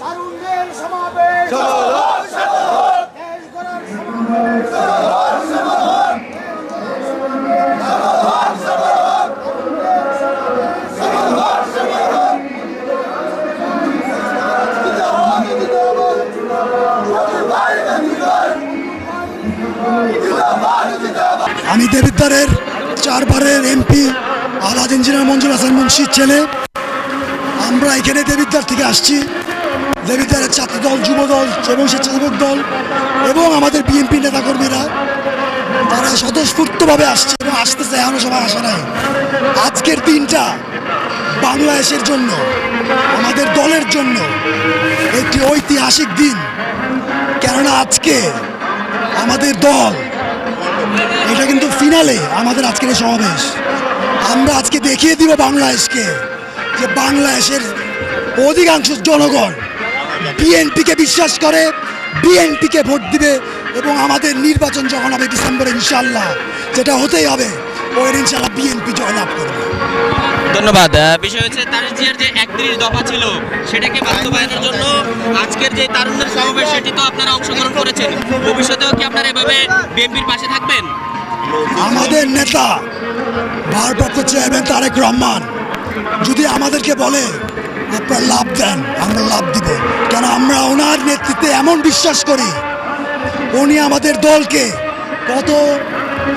তারুণ্যের সমাবেশ। দেশ গড়ার সমাবেশ। আমি দেবিদ্বারের চারবারের এমপি আলাদ ইঞ্জিনিয়ার মঞ্জুর হাসান মুন্সির ছেলে। আমরা এখানে দেবিদ্বার থেকে আসছি। দেবিদ্বারের ছাত্র দল, যুব দল, এবং স্বেচ্ছাসেবক দল, এবং আমাদের বিএনপি নেতাকর্মীরা, তারা স্বতঃস্ফূর্তভাবে আসছে এবং আসতেছে, এখনও সবাই আসা নাই। আজকের দিনটা বাংলাদেশের জন্য, আমাদের দলের জন্য একটি ঐতিহাসিক দিন। কেননা আজকে আমাদের দল, এটা কিন্তু ফিনালে আমাদের আজকের এই সমাবেশ। আমরা আজকে দেখিয়ে দিব বাংলাদেশকে যে বাংলাদেশের অধিকাংশ জনগণ বিএনপিকে বিশ্বাস করে বিএনপিকে ভোট দিবে এবং আমাদের নির্বাচন যখন হবে ডিসেম্বরে ইনশাল্লাহ যেটা হতেই হবে ওই ইনশাল্লাহ বিএনপি জয়লাভ করবে। ধন্যবাদ। বিষয় হচ্ছে তার জিয়ার যে একত্রিশ দফা ছিল সেটাকে বাস্তবায়নের জন্য আজকের যে তারুণ্যের সমাবেশ সেটি তো আপনারা অংশগ্রহণ করেছেন। ভবিষ্যতেও কি আপনারা এভাবে বিএনপির পাশে থাকবেন? আমাদের নেতা ভারপ্রাপ্ত চেয়ারম্যান তারেক রহমান যদি আমাদেরকে বলে আপনারা লাভ দেন, আমরা লাভ দিব। কেন আমরা ওনার নেতৃত্বে এমন বিশ্বাস করি? উনি আমাদের দলকে গত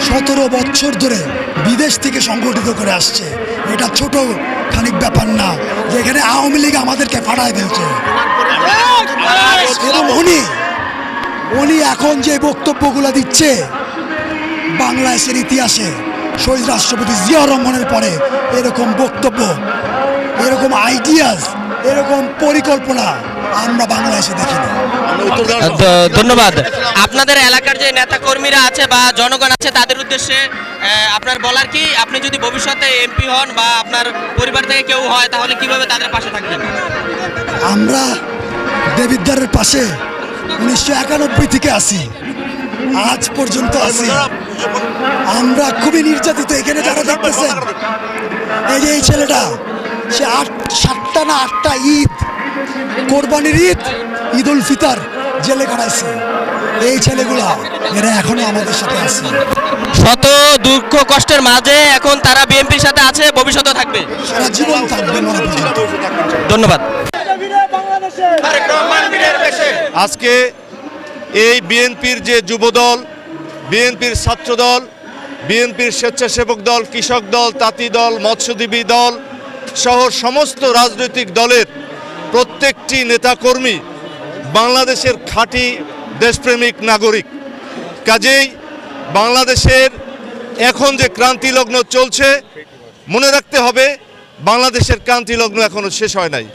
সতেরো বছর ধরে বিদেশ থেকে সংগঠিত করে আসছে। এটা ছোট খানিক ব্যাপার না যেখানে আওয়ামী লীগ আমাদেরকে ফাটায় ফেলছে। উনি উনি এখন যে বক্তব্যগুলো দিচ্ছে, বাংলাদেশের ইতিহাসে, শহীদ রাষ্ট্রপতি জিয়াউর রহমানের পরে এরকম বক্তব্য এরকম এরকম পরিকল্পনা আমরা বাংলাদেশে দেখিনি আহ, দ- ধন্যবাদ। আপনাদের এলাকার যে নেতা কর্মীরা আছে বা জনগণ আছে তাদের উদ্দেশ্যে আপনার বলার কি? আপনি যদি ভবিষ্যতে এমপি হন বা আপনার পরিবার থেকে কেউ হয় তাহলে কীভাবে তাদের পাশে থাকবেন? আমরা দেবিদ্বারের পাশে উনিশশো একানব্বই থেকে আসি আজ পর্যন্ত আছি। আমরা খুবই নির্যাতিত। এখানে যারা দেখতেছেন এই যে এই ছেলেটা সে আট সাতটা না আটটা ঈদ কোরবানির ঈদ ঈদ উল ফিতর জেলে কাটাইছে। এই ছেলেগুলা এরা এখনও আমাদের সাথে আছে। শত দুঃখ কষ্টের মাঝে এখন তারা বিএনপির সাথে আছে ভবিষ্যতে থাকবে। সারা জীবন থাকবে মনে পর্যন্ত ধন্যবাদ। আজকে এই বিএনপির যে যুবদল বিএনপির ছাত্রদল বিএনপির স্বেচ্ছাসেবক দল কৃষক দল তাঁতি দল মৎস্যজীবী দল সহ সমস্ত রাজনৈতিক দলের প্রত্যেকটি নেতাকর্মী বাংলাদেশের খাঁটি দেশপ্রেমিক নাগরিক। কাজেই বাংলাদেশের এখন যে ক্রান্তিলগ্ন চলছে, মনে রাখতে হবে বাংলাদেশের ক্রান্তিলগ্ন এখনও শেষ হয় নাই।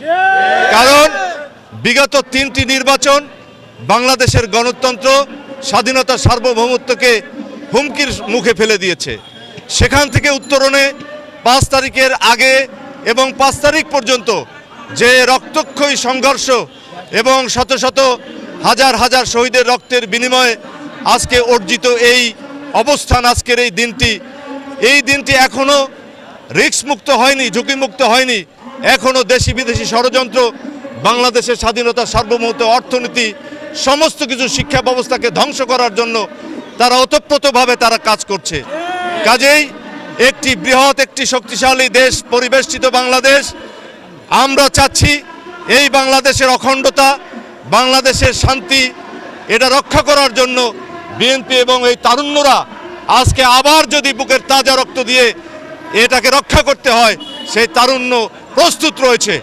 কারণ বিগত তিনটি নির্বাচন বাংলাদেশের গণতন্ত্র, স্বাধীনতা, সার্বভৌমত্বকে হুমকির মুখে ফেলে দিয়েছে। সেখান থেকে উত্তরণে পাঁচ তারিখের আগে এবং পাঁচ তারিখ পর্যন্ত যে রক্তক্ষয়ী সংঘর্ষ এবং শত শত হাজার হাজার শহীদের রক্তের বিনিময়ে আজকে অর্জিত এই অবস্থান, আজকের এই দিনটি এই দিনটি এখনও রিস্ক মুক্ত হয়নি, ঝুঁকিমুক্ত হয়নি। এখনও দেশি বিদেশি ষড়যন্ত্র, বাংলাদেশের স্বাধীনতা সার্বভৌমত্ব, অর্থনীতি, সমস্ত কিছু শিক্ষা ব্যবস্থাকে ধ্বংস করার জন্য তারা ওতপ্রোতভাবে তারা কাজ করছে। কাজেই একটি বৃহৎ, একটি শক্তিশালী দেশ, পরিবেষ্টিত বাংলাদেশ, আমরা চাচ্ছি এই বাংলাদেশের অখণ্ডতা, বাংলাদেশের শান্তি, এটা রক্ষা করার জন্য বিএনপি এবং এই তারুণ্যরা আজকে আবার যদি বুকের তাজা রক্ত দিয়ে এটাকে রক্ষা করতে হয়, সেই তারুণ্য প্রস্তুত রয়েছে।